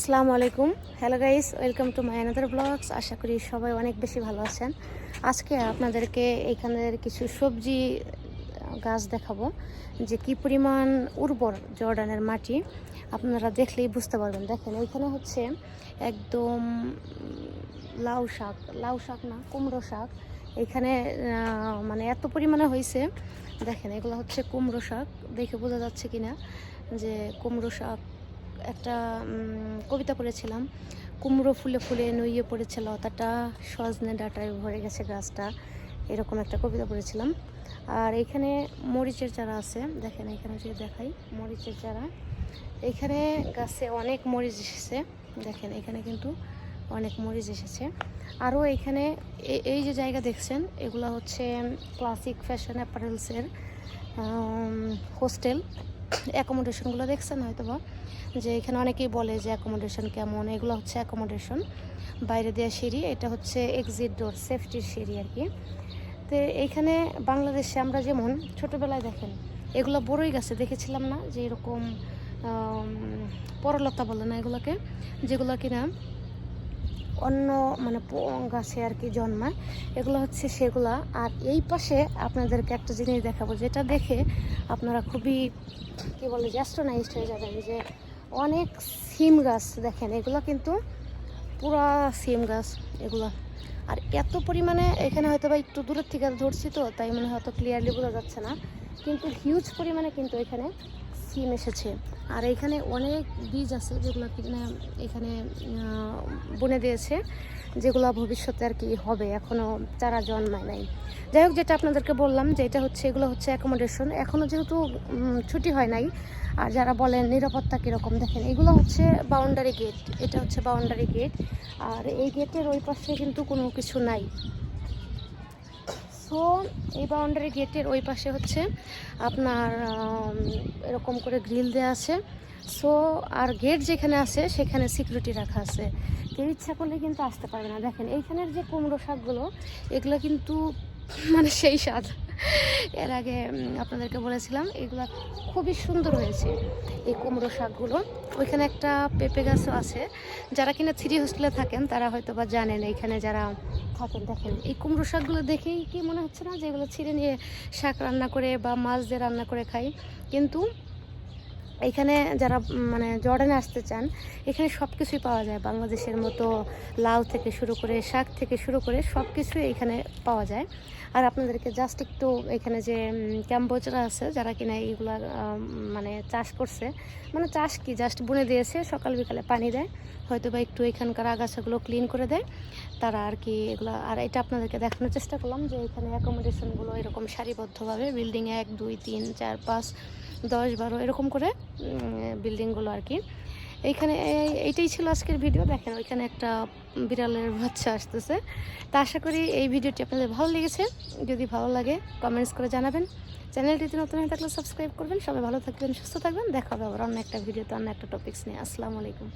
আসসালামু আলাইকুম। Hello guys welcome to my another blogs আশা করি সবাই অনেক বেশি ভালো আছেন। আজকে আপনাদেরকে এখানের কিছু সবজি, গাছ দেখাবো। যে কি পরিমাণ উর্বর জর্ডানের মাটি, আপনারা দেখলেই বুঝতে পারবেন। দেখেন এইখানে হচ্ছে একদম লাউ শাক। লাউ শাক না, কুমড়ো শাক। এখানে মানে এত পরিমাণে হয়েছে। দেখেন, এগুলো হচ্ছে কুমড়ো শাক। দেখে বোঝা যাচ্ছে কিনা যে কুমড়ো শাক একটা কবিতা পড়েছিলাম। কুমড়ো ফুলে ফুলে নুইয়ে পড়েছে লতাটা, সজনে ডাটায় ভরে গেছে গাছটা, এরকম একটা কবিতা পড়েছিলাম। আর এখানে মরিচের চারা আছে, দেখেন এখানে যদি দেখাই, মরিচের চারা। এখানে গাছে অনেক মরিচ এসেছে, দেখেন এখানে কিন্তু অনেক মরিচ এসেছে। আরও এখানে এই যে জায়গা দেখছেন, এগুলো হচ্ছে ক্লাসিক ফ্যাশন অ্যাপারেলসের হোস্টেল অ্যাকোমোডেশনগুলো দেখছেন হয়তো বা যে এখানে অনেকেই বলে যে অ্যাকোমোডেশন কেমন, এগুলো হচ্ছে অ্যাকোমোডেশন বাইরে দেওয়া সিঁড়ি, এটা হচ্ছে এক্সিট ডোর সেফটির সিঁড়ি আর কি। তো এইখানে বাংলাদেশে আমরা যেমন ছোটোবেলায় দেখেন, এগুলো বড়ই গাছে দেখেছিলাম না যে এরকম পরলতা বলে না এগুলোকে, যেগুলো কিনা অন্য মানে গাছে আর কি জন্মায়, এগুলো হচ্ছে সেগুলা। আর এই পাশে আপনাদেরকে একটা জিনিস দেখাবো, যেটা দেখে আপনারা খুবই, কি বলে জ্যাস্ট্রোনাইজড হয়ে যাবেন যে অনেক সিম গাছ দেখেন, এগুলো কিন্তু পুরা সিম গাছ এগুলো। আর এত পরিমাণে, এখানে হয়তো বা একটু দূরের থেকে ধরছি তো, তাই মনে হয় হয়তো ক্লিয়ারলি বোঝা যাচ্ছে না। কিন্তু হিউজ পরিমাণে কিন্তু এখানে সিম এসেছে। আর এখানে অনেক বীজ আছে যেগুলো এখানে বুনে দিয়েছে, যেগুলো ভবিষ্যতে আর কি হবে। এখনও চারা জন্মায় নাই। যাই হোক, যেটা আপনাদেরকে বললাম যে এটা হচ্ছে, এগুলো হচ্ছে অ্যাকোমোডেশন এখনও যেহেতু ছুটি হয় নাই, আর যারা বলেন নিরাপত্তা কীরকম, দেখেন, এগুলো হচ্ছে বাউন্ডারি গেট এটা হচ্ছে বাউন্ডারি গেট আর এই গেটের ওই পাশে কিন্তু কোনো কিছু নাই। সো এই বাউন্ডারি গেটের ওই পাশে হচ্ছে আপনার এরকম করে গ্রিল দেওয়া আছে। সো আর গেট যেখানে আছে, সেখানে সিকিউরিটি রাখা আছে। কেউ ইচ্ছা করলে কিন্তু আসতে পারবে না। দেখেন, এইখানের যে কুমড়ো শাকগুলো, এগুলো কিন্তু মানে সেই স্বাদ। এর আগে আপনাদেরকে বলেছিলাম, এগুলো খুবই সুন্দর হয়েছে, এই কুমড়ো শাকগুলো। ওইখানে একটা পেঁপে গাছও আছে। যারা কিনা থ্রি হোস্টেলে থাকেন, তারা হয়তো বা জানেন এখানে যারা থাকেন, দেখেন, এই কুমড়ো শাকগুলো দেখেই কি মনে হচ্ছে না যে এগুলো ছিঁড়ে নিয়ে শাক রান্না করে বা মাছ দিয়ে রান্না করে খাই? কিন্তু এখানে যারা মানে জর্ডানে আসতে চান, এখানে সব কিছুই পাওয়া যায়। বাংলাদেশের মতো লাউ থেকে শুরু করে শাক থেকে শুরু করে সব কিছুই এখানে পাওয়া যায়। আর আপনাদেরকে জাস্ট একটু এখানে যে ক্যাম্বোজরা আছে, যারা কিনা এইগুলা মানে চাষ করছে মানে চাষ কি জাস্ট বুনে দিয়েছে, সকাল বিকালে পানি দেয় হয়তো বা একটু এখানকার আগাছাগুলো ক্লিন করে দেয়। তারা আর কি এগুলো, আর এটা আপনাদেরকে দেখানোর চেষ্টা করলাম যে এখানে অ্যাকোমোডেশনগুলো এরকম সারিবদ্ধভাবে বিল্ডিংয়ে এক, দুই, তিন, চার, পাঁচ দশ বারো, এরকম করে বিল্ডিংগুলো আর কি। এইখানে এই- এইটাই ছিল আজকের ভিডিও দেখেন, ওইখানে একটা বিড়ালের বাচ্চা আসতেছে। তা আশা করি এই ভিডিওটি আপনাদের ভালো লেগেছে। যদি ভালো লাগে কমেন্টস করে জানাবেন। চ্যানেলটিতে নতুন হয়ে থাকলে সাবস্ক্রাইব করবেন। সবাই ভালো থাকবেন, সুস্থ থাকবেন। দেখা হবে আবার অন্য একটা ভিডিওতে অন্য একটা টপিক্স নিয়ে। আসসালামু আলাইকুম।